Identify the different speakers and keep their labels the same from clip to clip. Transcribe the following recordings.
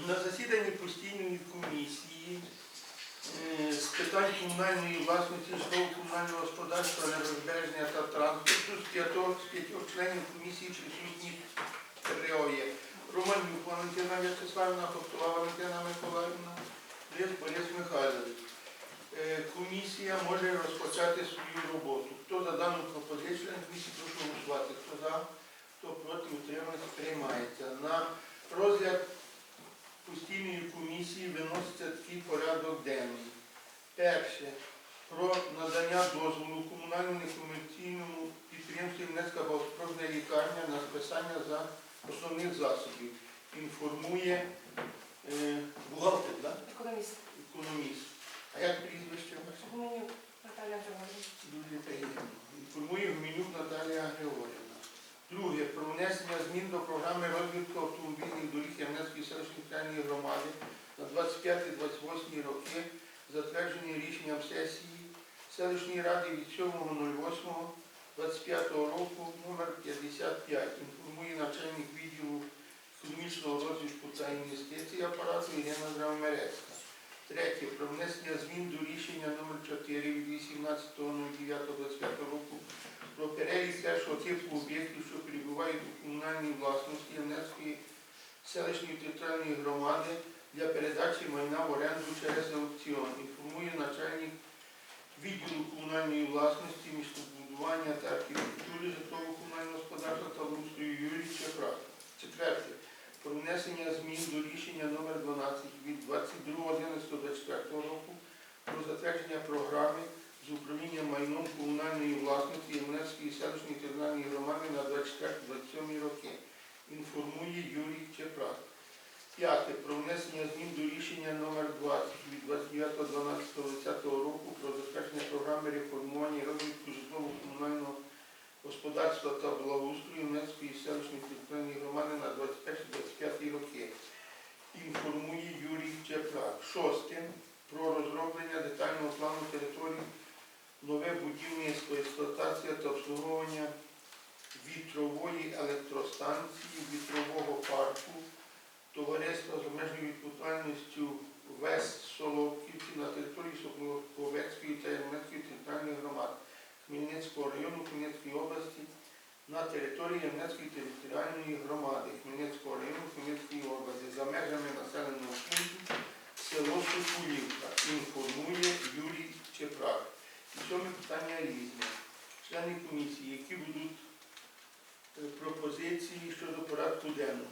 Speaker 1: На засіданні постійної комісії е, з питань комунальної власності, житлово комунального господарства, енергозбереження та транспорту з п'ятьох з п'ятьох членів комісії присутні троє. Романюк Валентина В'ячеславівна, Хоптова Валентина Миколаївна, Лис Борис Михайлович. Е, Комісія може розпочати свою роботу. Хто за дану пропозицію, комісії прошу голосувати. Хто за, хто проти утримується, приймається. На розгляд постійної комісії виноситься такий порядок денний. Перше. Про надання дозволу комунальному некомерційному підприємству Нецька багатопрофільна лікарня на списання за основних засобів. Інформує е, бухгалтер, да?
Speaker 2: Економіст.
Speaker 1: економіст. А як прізвище ваше?
Speaker 2: Гуменюк Наталя Григорівна.
Speaker 1: Дуже приємно. Інформує Гуменюк Наталія Григорівна. Друге. Про внесення змін до програми розвитку автомобільних доріг Ямнецької селищної територіальної громади на 25-28 роки, затверджені рішенням сесії селищної ради від 7.08.25 року номер 55. Інформує начальник відділу економічного розвитку та інвестицій апарату Ірина Драмерецька. Третє. Про внесення змін до рішення номер 4 від 18.09.25 року про перелік першого типу об'єктів, що перебувають у комунальній власності Янецької селищної територіальної громади для передачі майна в оренду через аукціон. Інформує начальник відділу комунальної власності, містобудування та архітектури житлово-комунального господарства та устрою Юрій Чепрак. Четверте про внесення змін до рішення номер 12 від 22.11.24 року про затвердження програми 27 роки. Інформує Юрій Чепрак. П'яте. Про внесення змін до рішення номер 20 від 29.12.20 року про забезпечення програми реформування і розвитку житлово-комунального господарства та благоустрою Нецької селищної територіальної громади на 21-25 роки. Інформує Юрій Чепрак. Шосте. Про розроблення детального плану території, нове будівництво, експлуатація та обслуговування вітрової електростанції, вітрового парку, товариства з обмеженою відповідальністю ВЕС Соловківці на території Соколовецької та Ємнецької територіальних громад Хмельницького району Хмельницької області на території Ємнецької територіальної громади Хмельницького району Хмельницької області за межами населеного пункту село Сокулівка. Інформує Юрій Чепрак. І сьоме питання різне. Члени комісії, які будуть пропозиції щодо порядку денного?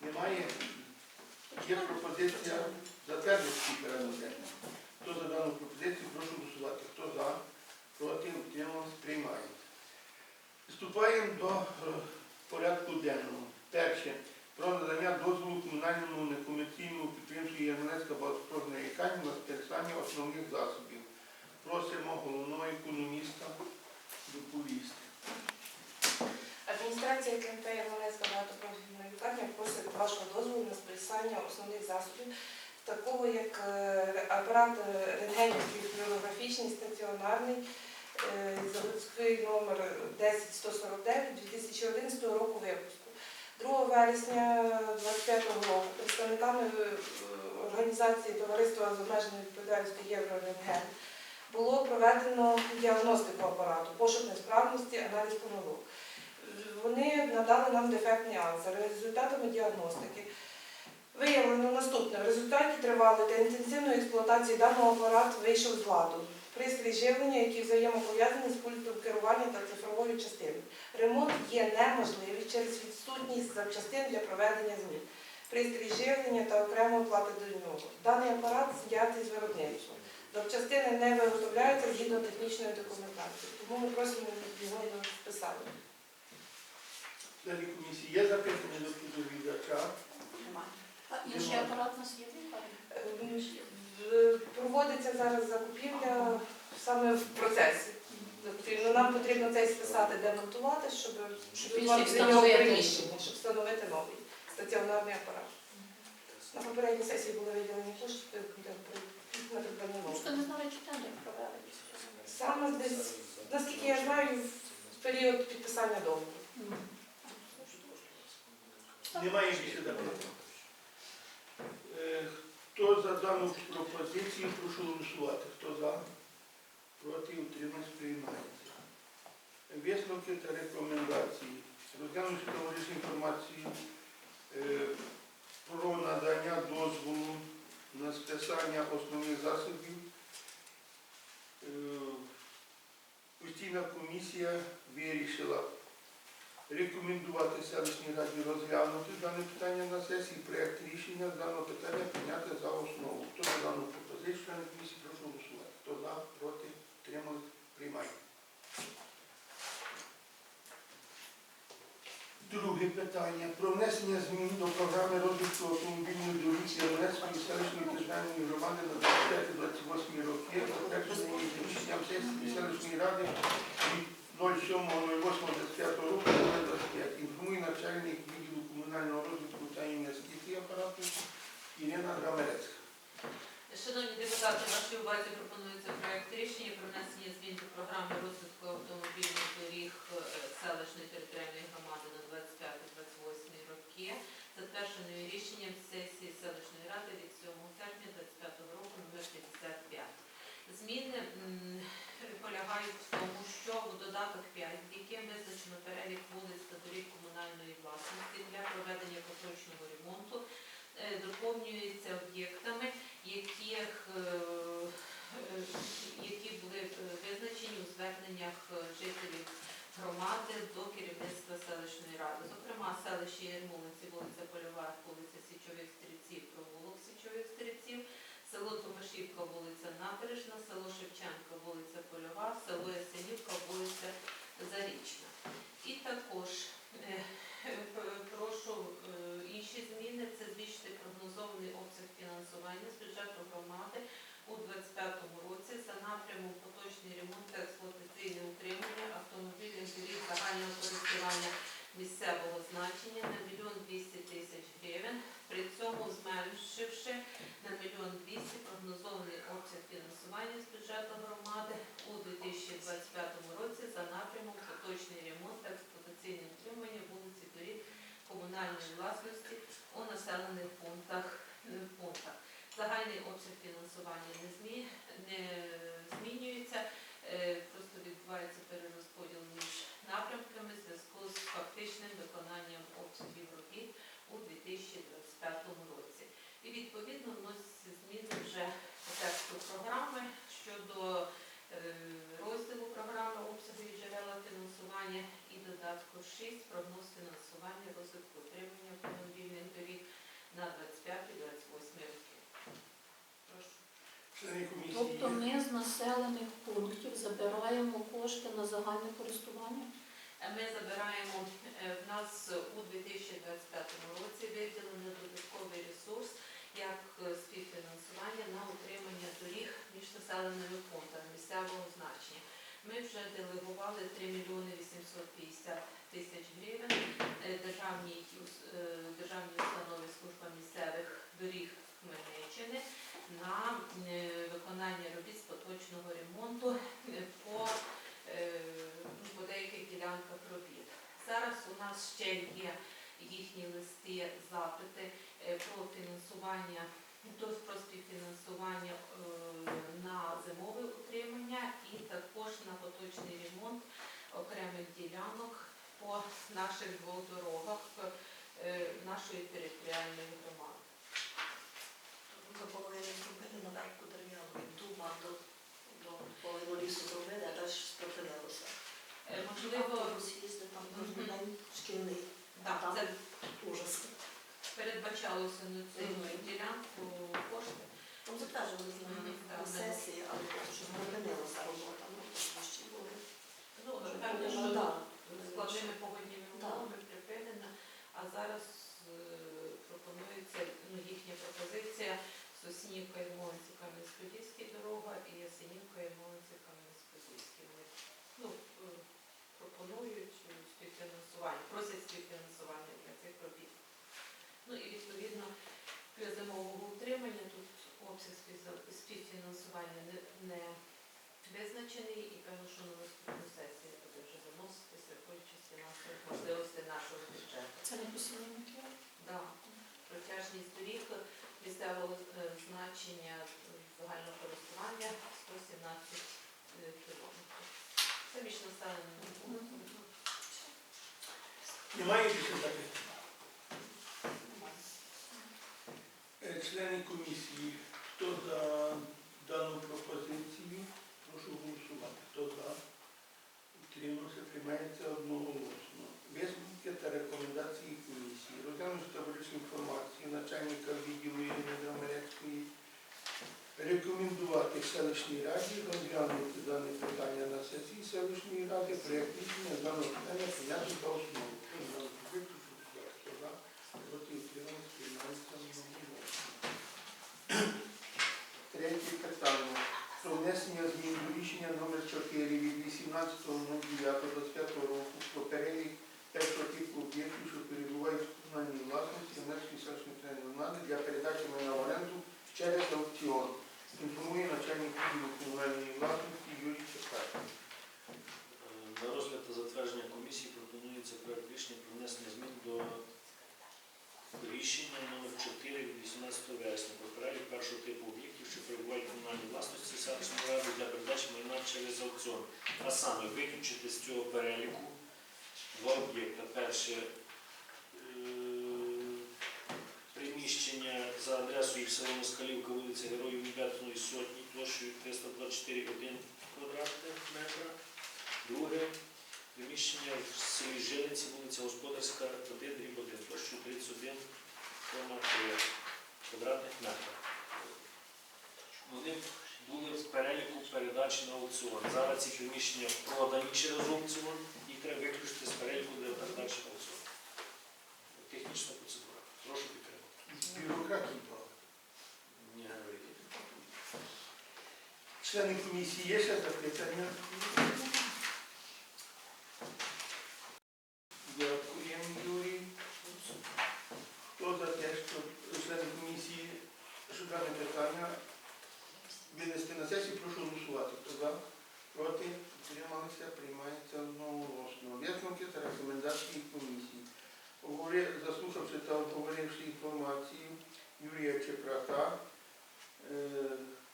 Speaker 1: Немає? Є пропозиція затвердити порядок денний. Хто за дану пропозицію, прошу голосувати. Хто за, проти, утримався, приймається. Приступаємо до е, порядку денного. Перше. Про надання дозволу комунальному некомерційному підприємству Ярмолецька багатопрофільна лікарня на списання основних засобів. Просимо головного економіста доповісти.
Speaker 2: Адміністрація КМП Ярмолецька багатопрофільна лікарня просить вашого дозволу на списання основних засобів, такого як е, апарат е, рентгенівський флюорографічний стаціонарний, е, заводський номер 10149 2011 року випуску. 2 вересня 2025 року представниками організації Товариства з обмеженою відповідальністю Єврорентген було проведено діагностику апарату, пошук несправності, аналіз помилок. Вони надали нам дефектний акт. За результатами діагностики виявлено наступне. В результаті тривалої та інтенсивної експлуатації даного апарату вийшов з ладу. Пристрій живлення, який взаємопов'язаний з пультом керування та цифровою частиною. Ремонт є неможливий через відсутність запчастин для проведення змін. Пристрій живлення та окремо оплати до нього. Даний апарат знятий з виробництва. Запчастини не виготовляються згідно технічної документації, тому ми просимо його на списання.
Speaker 1: Комісії є запитання до доповідача?
Speaker 3: А інший апарат у нас є?
Speaker 2: Е, Проводиться зараз закупівля саме в процесі. Ну, Нам потрібно цей списати, демонтувати, щоб,
Speaker 3: Щоб
Speaker 2: вам
Speaker 3: після
Speaker 2: для нього
Speaker 3: встановити.
Speaker 2: приміщення, щоб встановити новий стаціонарний апарат. На попередній сесії були виділені кошти для при- на придбання
Speaker 3: Просто не знаю, чи тендер провели.
Speaker 2: Саме десь, наскільки я знаю, в період підписання договору.
Speaker 1: Немає більше запитань. за дану пропозицію, прошу голосувати. Хто за? Проти утримались приймається. Висновки та рекомендації. Розглянувши товаришню інформацію е, про надання дозволу на списання основних засобів. Е, Постійна комісія вирішила рекомендувати селищній раді розглянути дане питання на сесії, проєкт рішення даного питання прийняти за основу. Хто за дану пропозицію, члени комісії, прошу голосувати. Хто за, проти, тримали, приймає. Друге питання. Про внесення змін до програми розвитку автомобільної дороги Євнецької селищної державної громади на 25-28 роки, затвердженої рішенням сесії селищної ради 07.08.25 року 25. Інформує начальник відділу комунального розвитку та інвестицій апарату Ірина Гамерецька.
Speaker 4: Шановні депутати, вашій увазі пропонується проєкт рішення про внесення змін до програми розвитку автомобільних доріг е, селищної територіальної громади на 25-28 роки, затвердженою рішенням сесії селищної ради від 7 серпня 25 року номер 55. Зміни м, полягають в тому, що у додаток 5, яким визначено перелік вулиць та доріг комунальної власності для проведення поточного ремонту, е, доповнюється об'єктами, яких, е, е, які були е, визначені у зверненнях е, жителів громади до керівництва селищної ради. Зокрема, Ярмолинці, вулиця Польова, вулиця Січових Стрільців, провулок Січових Стрільців, село Томашівка, вулиця Набережна, село Шевченка, вулиця Польова, село Ясенівка, вулиця Зарічна. І також е, прошу е, інші зміни це збільшити прогнозований обсяг фінансування з бюджету громади у 2025 році за напрямом поточний ремонт та експлуатаційне утримання автомобільних доріг загального користування місцевого значення на 1 200 тисяч гривень, при цьому зменшивши на 1 200 прогнозований обсяг фінансування з бюджету громади у 2025 році за напрямом поточний ремонт та експлуатаційне утримання вулиці доріг комунальної власності у населених пунктах. е, пунктах. Загальний обсяг фінансування не змінюється, е, просто відбувається перерозподіл між напрямками в зв'язку з фактичним виконанням обсягів робіт у 2025 році. І відповідно вносяться зміни вже по тексту програми щодо е, розділу програми обсяги і джерела фінансування і додатку 6 прогноз фінансування розвитку утримання автомобільних доріг на 25-28 роки. Прошу.
Speaker 3: Тобто ми з населених пунктів забираємо кошти на загальне користування?
Speaker 4: Е, Ми забираємо е, в нас у 2025 році виділено додатковий ресурс як е, співфінансування на утримання доріг між населеними пунктами місцевого значення. Ми вже делегували 3 мільйони 850 тисяч гривень е, державній е, державній установі служба місцевих доріг Хмельниччини на виконання робіт з поточного ремонту по ну, по деяких ділянках робіт. Зараз у нас ще є їхні листи, запити е, про фінансування, то про співфінансування е, на зимове утримання і також на поточний ремонт окремих ділянок по наших двох дорогах е, нашої територіальної громади.
Speaker 5: Ми половину зробили на верху дерев'яну від дуба до, до половину лісу зробили, а далі припинилося.
Speaker 4: Е, Можливо,
Speaker 5: Автобус там кожен день шкільний.
Speaker 4: так,
Speaker 5: там
Speaker 4: це
Speaker 5: ужас.
Speaker 4: передбачалося на цю ділянку кошти.
Speaker 5: Там затверджували з на сесії, але що припинилася робота. Ну, ще були.
Speaker 4: Ну, певно, що складними погодніми умовами припинена, а зараз е, пропонується ну, їхня пропозиція Сосінівка і Мовинці Кам'янець-Подільський дорога і Ясенівка і Мовинці Кам'янець-Подільський. Вони ну, е, пропонують е, співфінансування, просять співфінансування для цих робіт. Ну і відповідно для зимового утримання тут обсяг співфінансування не, не визначений і певно, що на наступну сесію буде вже заноситися, виходячи з фінансових можливостей нашого бюджету.
Speaker 3: Це не посівні матеріали?
Speaker 4: Да. Протяжність доріг місцевого е, значення загального користування 117 кілометрів. Це населений пункт.
Speaker 1: Немає більше таких? Е, Члени комісії, хто за дану пропозицію, прошу голосувати. Хто за? Утримався, приймається одноголосно. Висновки та рекомендації комісії. Розглянути таблицю інформації начальника відділу Ірини Драмерецької. Рекомендувати селищній раді розглянути дане питання на сесії селищної ради, проєкт рішення даного питання прийняти за основу. Хто за пропозицію, прошу голосувати. Хто за? Проти утримання приймається одноголосно. Третє питання. Про внесення змін до рішення номер 4 від 18.09.25 року про перелік першого типу об'єктів, що перебувають в комунальній власності Донецької селищної територіальної громади для передачі майна в оренду через аукціон. Інформує начальник відділу комунальної власності Юрій Чекай.
Speaker 6: Е, На розгляд та затвердження комісії пропонується проект рішення про внесення змін до рішення номер 4 від 18 вересня про перелік першого типу об'єктів, що перебувають в комунальній власності селищної ради для передачі майна через аукціон. А саме виключити з цього переліку два об'єкта. Перше е, приміщення за адресою село Москалівка, вулиця Героїв Небесної Сотні, площею 324,1 квадратних метра. Друге приміщення в селі Жилиці, вулиця Господарська, 1, дріб 1, площею 31,3 квадратних метра. Вони були в переліку передачі на аукціон. Зараз ці приміщення продані через аукціон, їх треба виключити з переліку для передачі на аукціон. Технічна процедура. Прошу підтримати.
Speaker 1: Бюрократії багато.
Speaker 6: Не говоріть.
Speaker 1: Члени комісії є ще запитання? Дякуємо, Юрій. Хто за те, що члени комісії, що дане питання винести на сесію, прошу голосувати. Хто за? Проти? Утрималися? Приймається одноголосно. Висновки та рекомендації комісії. Заслухавши та обговоривши інформацію Юрія Чепрака, е,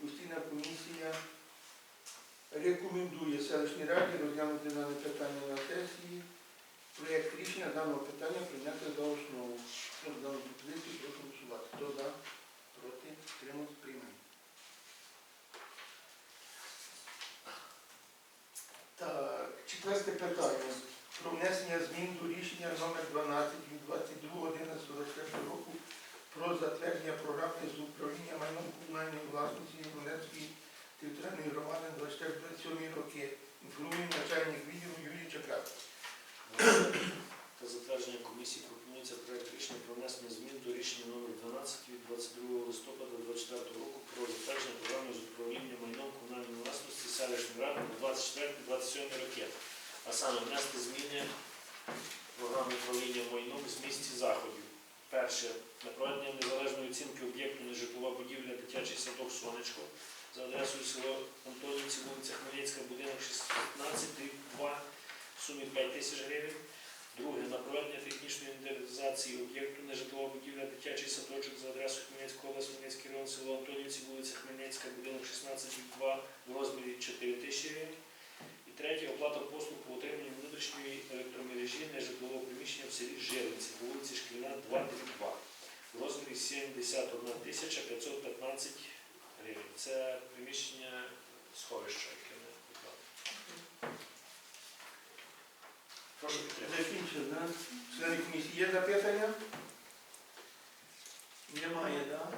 Speaker 1: постійна комісія рекомендує селищній раді розглянути дане питання на сесії. Проєкт рішення даного питання прийняти за основу. Хто за дану пропозицію, прошу голосувати. Хто за, проти, тримати, приймає. Так, четверте питання. Внесення змін до рішення номер 12 від 22.11.24 року про затвердження програми з управління майном комунальної власності Донецької територіальної громади 24-27 роки. Інформує начальник відділу Юрій Чакрак.
Speaker 6: Та затвердження комісії пропонується проект рішення про внесення змін до рішення номер 12 від 22 листопада 2024 року про затвердження програми з управління майном комунальної власності селищної ради на 24-27 роки. А саме внести зміни в програму управління майном з місці заходів. Перше, на проведення незалежної оцінки об'єкту нежитлова будівля дитячий садок Сонечко за адресою село Антонівці, вулиця Хмельницька, будинок 16, дріб 2, в сумі 5 тисяч гривень. Друге, на проведення технічної інвентаризації об'єкту нежитлова будівля дитячий садочок за адресою Хмельницького область, Хмельницький район, село Антонівці, вулиця Хмельницька, будинок 16-2 в розмірі 4 тисячі гривень. І третє, оплата послуг по отриманню внутрішньої електромережі нежитлового приміщення в селі Жилиці, по вулиці Шкільна, 2 дріб 2 в розмірі 71 тисяча 515 гривень. Це приміщення сховища, яке ми виклали. Прошу підтримати.
Speaker 1: Закінчив, да? Члени комісії є запитання? Немає, так?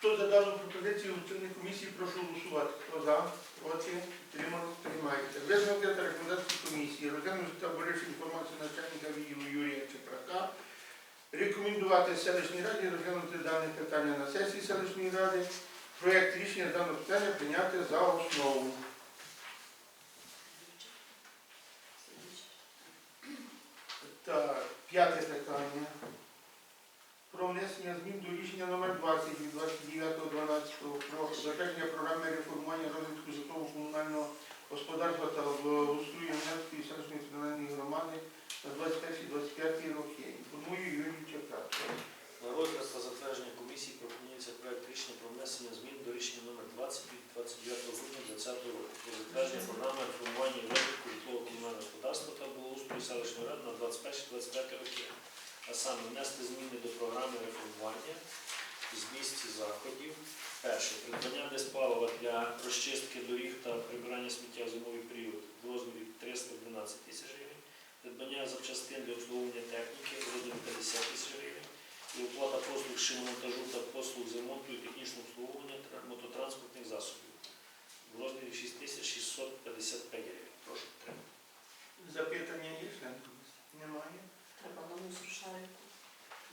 Speaker 1: Хто за дану пропозицію члени комісії, прошу голосувати. Хто за, проти, підтримали, приймається. Висновки та рекомендації комісії. Розглянути та обережну інформацію начальника відділу Юрія Чепрака. Рекомендувати селищній раді розглянути дане питання на сесії селищної ради. Проєкт рішення даного питання прийняти за основу. Так, п'яте питання внесення змін до рішення номер 20 від 29.12 про затвердження програми реформування розвитку житлово-комунального господарства та благоустрою Невської селищної національної громади на 21-25 роки. Інформую Юрій Чака.
Speaker 6: На розгляд та затвердження комісії пропонується проект рішення про внесення змін до рішення номер 20 від 29 грудня 2020 року про затвердження програми реформування розвитку житлово-комунального господарства та благоустрою селищної ради на 21-25 роки а саме внести зміни до програми реформування з місць заходів. Перше, придбання диспалива для розчистки доріг та прибирання сміття в зимовий період в розмірі 312 тисяч гривень, придбання запчастин для обслуговування техніки в розмірі 50 тисяч гривень і оплата послуг шиномонтажу та послуг з ремонту і технічного обслуговування мототранспортних засобів в розмірі 6655 гривень. Прошу підтримати.
Speaker 1: Запитання є? Немає.
Speaker 5: Треба на мусор шарику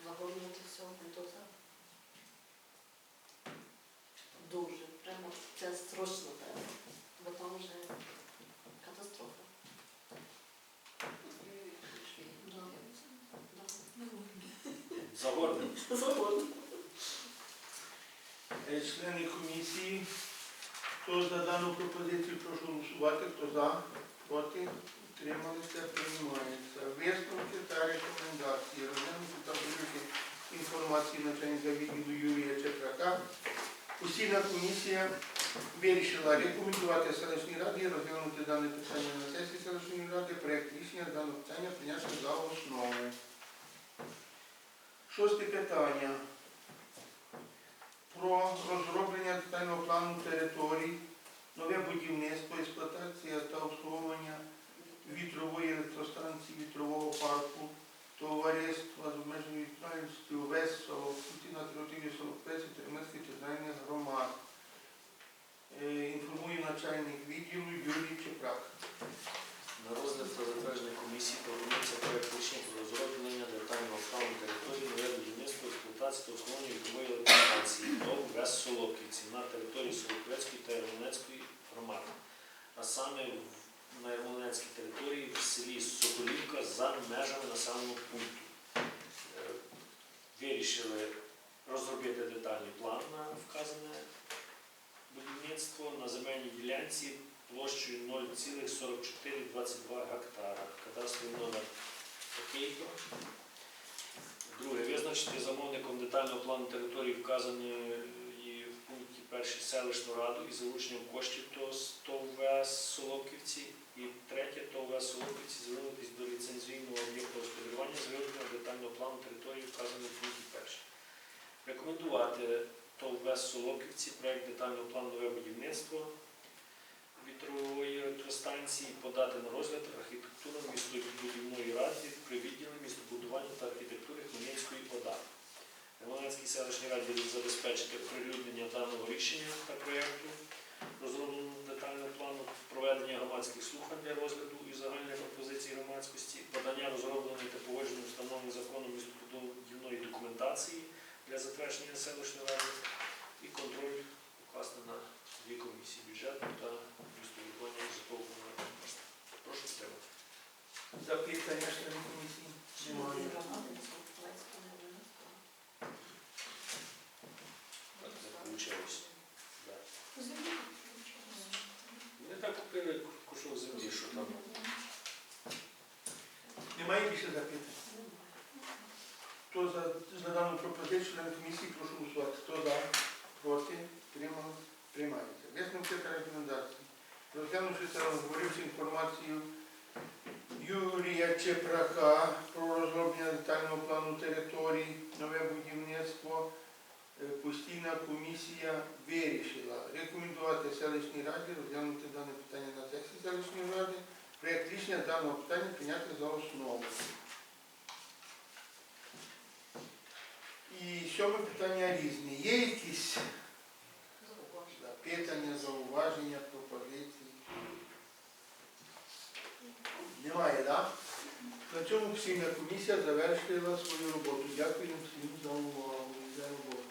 Speaker 5: загорнути все, не то це. Дуже, прямо це срочно треба, бо там вже катастрофа. Да.
Speaker 6: Загорнемо.
Speaker 5: Загорнути.
Speaker 1: Е, Члени комісії, хто за дану пропозицію, прошу голосувати. Хто за, проти, утрималися, приймається. Висновки та рекомендації. Розглянути та вивчити інформації начальника відділу Юрія Чекрака. Постійна комісія вирішила рекомендувати селищній раді розглянути дане питання на сесії селищної ради. Проект рішення даного питання прийняти за основу. Шосте питання про розроблення детального плану територій, нове будівництво, експлуатація та обслуговування вітрової електростанції вітрового парку, товариства з обмеженою відповідальністю ВЕС Соловкуті на території Соловквеці Тернецької територіальних громад. Е, Інформує начальник відділу Юрій Чепрак.
Speaker 6: На розгляд затвердження комісії пропонується проект рішення про розроблення детального плану території нове будівництво, експлуатації та обслуговування вікової електростанції ТОВ ВЕС Солоківці на території Солоквецької та Ярмолинецької громади, а саме в- на Ярмолинецькій території в селі Соколівка за межами населеного пункту. Е, Вирішили розробити детальний план на вказане будівництво на земельній ділянці площею 0,4422 гектара. Кадастровий номер такий-то. Друге, визначити замовником детального плану території вказаної перший селищну раду із залученням коштів ТОВ ВС Солоківці. І третє ТОВ ВС Солоківці звернутися до ліцензійного об'єкту господарювання з виготовлення детального плану території вказаної пункті перший. Рекомендувати ТОВ ВС Солоківці проект детального плану нове будівництво вітрової електростанції подати на розгляд архітектурно містобудівної ради при відділі містобудування та архітектури Хмельницької ОДА. Романській селищній раді забезпечити оприлюднення даного рішення та проєкту, розробленого детального плану проведення громадських слухань для розгляду і загальної пропозиції громадськості, подання розробленої та погодження встановлених законом містобудівної документації для затвердження селищної ради і контроль укласти на дві комісії бюджету та містобудування житлового. Прошу підтримати.
Speaker 1: Запитання членів комісії? Немає.
Speaker 5: Громади не Солоквецька, не Ярмолинецька.
Speaker 6: Так Да. Вони так купили кусок землі, що там.
Speaker 1: Немає більше запитань? Хто за, за дану пропозицію член комісії, прошу голосувати. Хто за, проти, підтримали, приймається. Висновки та рекомендації. Розглянувши та розговоривши інформацію Юрія Чепрака про розроблення детального плану територій, нове будівництво, постійна комісія вирішила рекомендувати селищній раді розглянути дане питання на сесії селищної ради. Проєкт рішення даного питання прийняти за основу. І сьоме питання різні. Є якісь запитання, зауваження, пропозиції? Немає, так? На цьому постійна комісія завершила свою роботу. Дякую всім за увагу за роботу.